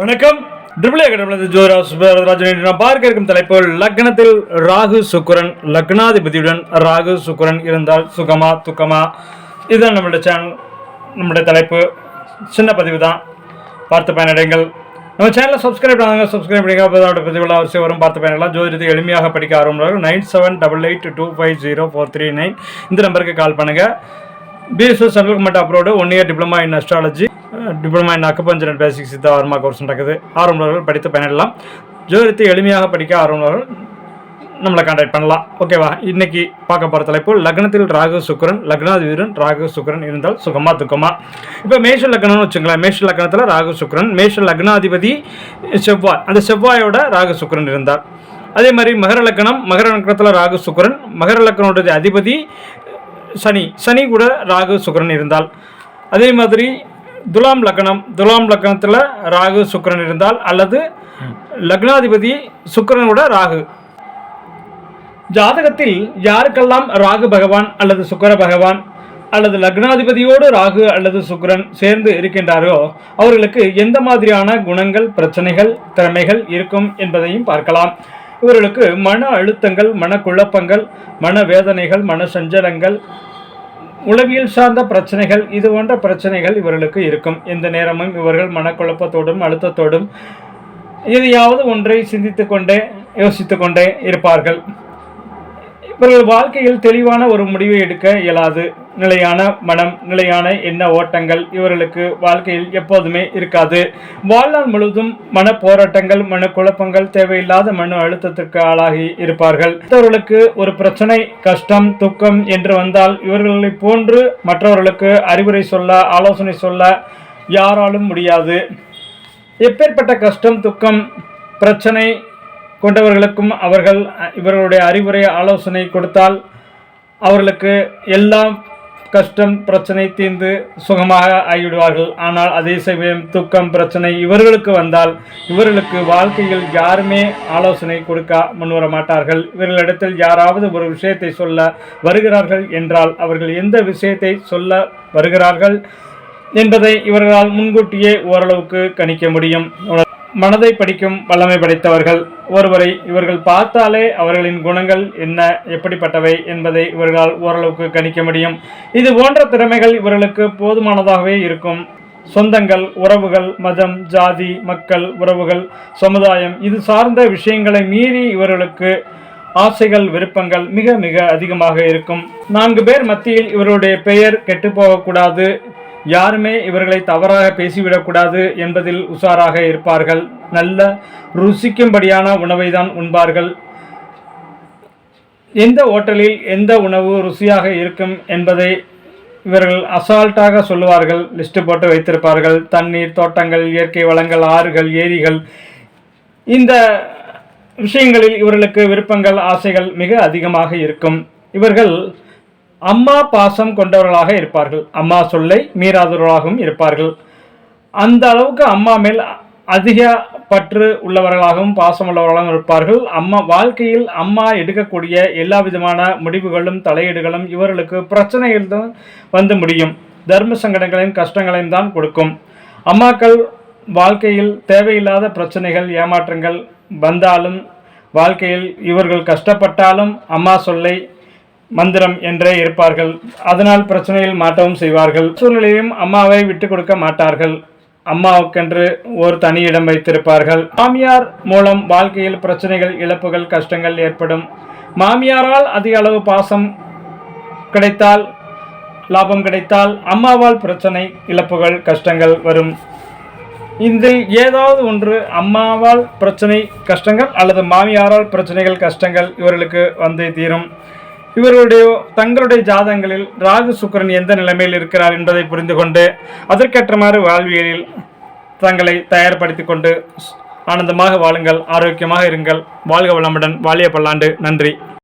வணக்கம். ட்ரிபிள் பார்க்க இருக்கும் தலைப்பு லக்னத்தில் ராகு சுக்கிரன் லக்னாதிபதியுடன் ராகு சுக்கிரன் இருந்தால் சுகமா துக்கமா? இதுதான் நம்மளுடைய சேனல் நம்மளுடைய தலைப்பு. சின்ன பதிவு தான். பார்த்து பயனடைங்கள். நம்ம சேனலை சப்ஸ்கிரைப் பண்ணுங்க சப்ஸ்கிரைப் பண்ணிங்க அப்போ பதிவுகள் அவசியம் வரும். பார்த்து பயனெல்லாம் ஜோதிடத்தை எளிமையாக படிக்க ஆரம்பிக்கும் nine seven double eight two five zero four three nine. இந்த நம்பருக்கு கால் பண்ணுங்கள் BSS central government approved one year diploma in astrology diploma in acupuncture and basic Siddha ARMA course நடக்குது. ஆர்வலர்கள் படித்து பயனிடலாம் ஜோதிடத்தை எளிமையாக படிக்க ஆர்வலர்கள் நம்மளை கான்டாக்ட் பண்ணலாம். ஓகேவா இன்னைக்கு பார்க்க போகிற தலைப்பு லக்னத்தில் ராகு சுக்கரன் லக்னாதிபதியுடன் ராகு சுக்கரன் இருந்தால் சுகமாக துக்கமா? இப்போ மேஷ லக்னம்னு வச்சுங்களேன். மேஷ லக்னத்தில் ராகு சுக்கிரன் மேஷ லக்னாதிபதி செவ்வாய். அந்த செவ்வாயோட ராகு சுக்கரன் இருந்தார். அதே மாதிரி மகர லக்னம் மகர லக்னத்தில் ராகு சுக்கிரன் மகர லக்னோட அதிபதி சனி. சனி கூட ராகு சுக்கிரன் இருந்தால். அதே மாதிரி துலாம் லக்னம் துலாம் லக்னத்தில் ராகு சுக்கிரன் இருந்தால் அல்லது லக்னாதிபதி சுக்கரனோட ராகு. ஜாதகத்தில் யாருக்கெல்லாம் ராகு பகவான் அல்லது சுக்கர பகவான் அல்லது லக்னாதிபதியோடு ராகு அல்லது சுக்கிரன் சேர்ந்து இருக்கின்றாரோ அவர்களுக்கு எந்த மாதிரியான குணங்கள் பிரச்சனைகள் திறமைகள் இருக்கும் என்பதையும் பார்க்கலாம். இவர்களுக்கு மன அழுத்தங்கள் மனக்குழப்பங்கள் மன வேதனைகள் மன சஞ்சலங்கள் உளவியல் சார்ந்த பிரச்சனைகள் இது போன்ற பிரச்சனைகள் இவர்களுக்கு இருக்கும். எந்த நேரமும் இவர்கள் மனக்குழப்பத்தோடும் அழுத்தத்தோடும் எதையாவது ஒன்றை சிந்தித்து கொண்டே யோசித்து கொண்டே இருப்பார்கள். இவர்கள் வாழ்க்கையில் தெளிவான ஒரு முடிவை எடுக்க இயலாது. நிலையான மனம் நிலையான எண்ண ஓட்டங்கள் இவர்களுக்கு வாழ்க்கையில் எப்போதுமே இருக்காது. வாழ்நாள் முழுவதும் மன போராட்டங்கள் மன குழப்பங்கள் தேவையில்லாத மன அழுத்தத்திற்கு ஆளாகி இருப்பார்கள். மற்றவர்களுக்கு ஒரு பிரச்சனை கஷ்டம் துக்கம் என்று வந்தால் இவர்களை போன்று மற்றவர்களுக்கு அறிவுரை சொல்ல ஆலோசனை சொல்ல யாராலும் முடியாது. எப்பேற்பட்ட கஷ்டம் துக்கம் பிரச்சனை கொண்டவர்களுக்கும் அவர்கள் இவர்களுடைய அறிவுரை ஆலோசனை கொடுத்தால் அவர்களுக்கு எல்லாம் கஷ்டம் பிரச்சனை தீர்ந்து சுகமாக ஆகிவிடுவார்கள். ஆனால் அதே சமயம் துக்கம் பிரச்சனை இவர்களுக்கு வந்தால் இவர்களுக்கு வாழ்க்கையில் யாருமே ஆலோசனை கொடுக்க முன்வர மாட்டார்கள். இவர்களிடத்தில் யாராவது ஒரு விஷயத்தை சொல்ல வருகிறார்கள் என்றால் அவர்கள் எந்த விஷயத்தை சொல்ல வருகிறார்கள் என்பதை இவர்களால் முன்கூட்டியே ஓரளவுக்கு கணிக்க முடியும். மனதை படிக்கும் வல்லமை படைத்தவர்கள். ஒருவரை இவர்கள் பார்த்தாலே அவர்களின் குணங்கள் என்ன எப்படிப்பட்டவை என்பதை இவர்களால் ஓரளவுக்கு கணிக்க முடியும். இது போன்ற திறமைகள் இவர்களுக்கு போதுமானதாகவே இருக்கும். சொந்தங்கள் உறவுகள் மதம் ஜாதி மக்கள் உறவுகள் சமுதாயம் இது சார்ந்த விஷயங்களை மீறி இவர்களுக்கு ஆசைகள் விருப்பங்கள் மிக மிக அதிகமாக இருக்கும். நான்கு பேர் மத்தியில் இவருடைய பெயர் கெட்டுப்போகக்கூடாது யாருமே இவர்களை தவறாக பேசிவிடக்கூடாது என்பதில் உஷாராக இருப்பார்கள். நல்ல ருசிக்கும்படியான உணவை தான் உண்பார்கள். எந்த ஓட்டலில் எந்த உணவு ருசியாக இருக்கும் என்பதை இவர்கள் அசால்ட்டாக சொல்லுவார்கள். லிஸ்ட்டு போட்டு வைத்திருப்பார்கள். தண்ணீர் தோட்டங்கள் இயற்கை வளங்கள் ஆறுகள் ஏரிகள். இந்த விஷயங்களில் இவர்களுக்கு விருப்பங்கள் ஆசைகள் மிக அதிகமாக இருக்கும். இவர்கள் அம்மா பாசம் கொண்டவர்களாக இருப்பார்கள். அம்மா சொல்லை மீறாதவர்களாகவும் இருப்பார்கள். அந்த அளவுக்கு அம்மா மேல் அதிக பற்று உள்ளவர்களாகவும் பாசம் உள்ளவர்களாகவும் இருப்பார்கள். அம்மா வாழ்க்கையில் அம்மா எடுக்கக்கூடிய எல்லா விதமான முடிவுகளும் தலையீடுகளும் இவர்களுக்கு பிரச்சனைகள் தான் வந்து முடியும். தர்ம சங்கடங்களையும் கஷ்டங்களையும் தான் கொடுக்கும். அம்மாக்கள் வாழ்க்கையில் தேவையில்லாத பிரச்சனைகள் ஏமாற்றங்கள் வந்தாலும் வாழ்க்கையில் இவர்கள் கஷ்டப்பட்டாலும் அம்மா சொல்லை மந்திரம் என்றே இருப்பார்கள். அதனால் பிரச்சனையில் மாட்டவும் செய்வார்கள். சூழ்நிலையும் அம்மாவை விட்டு கொடுக்க மாட்டார்கள். அம்மாவுக்கென்று ஒரு தனி இடம் வைத்திருப்பார்கள். மாமியார் மூலம் வாழ்க்கையில் பிரச்சனைகள் இழப்புகள் கஷ்டங்கள் ஏற்படும். மாமியாரால் அதிக அளவு பாசம் கிடைத்தால் லாபம் கிடைத்தால் அம்மாவால் பிரச்சனை இழப்புகள் கஷ்டங்கள் வரும். இதில் ஏதாவது ஒன்று அம்மாவால் பிரச்சனை கஷ்டங்கள் அல்லது மாமியாரால் பிரச்சனைகள் கஷ்டங்கள் இவர்களுக்கு வந்து தீரும். இவர்களுடைய தங்களுடைய ஜாதகங்களில் ராகு சுக்கரன் எந்த நிலைமையில் இருக்கிறார் என்பதை புரிந்து கொண்டு அதற்கேற்றமாறு வாழ்வியலில் தங்களை தயார்படுத்தி கொண்டு ஆனந்தமாக வாழுங்கள் ஆரோக்கியமாக இருங்கள். வாழ்க வளமுடன். வாழிய பல்லாண்டு நன்றி.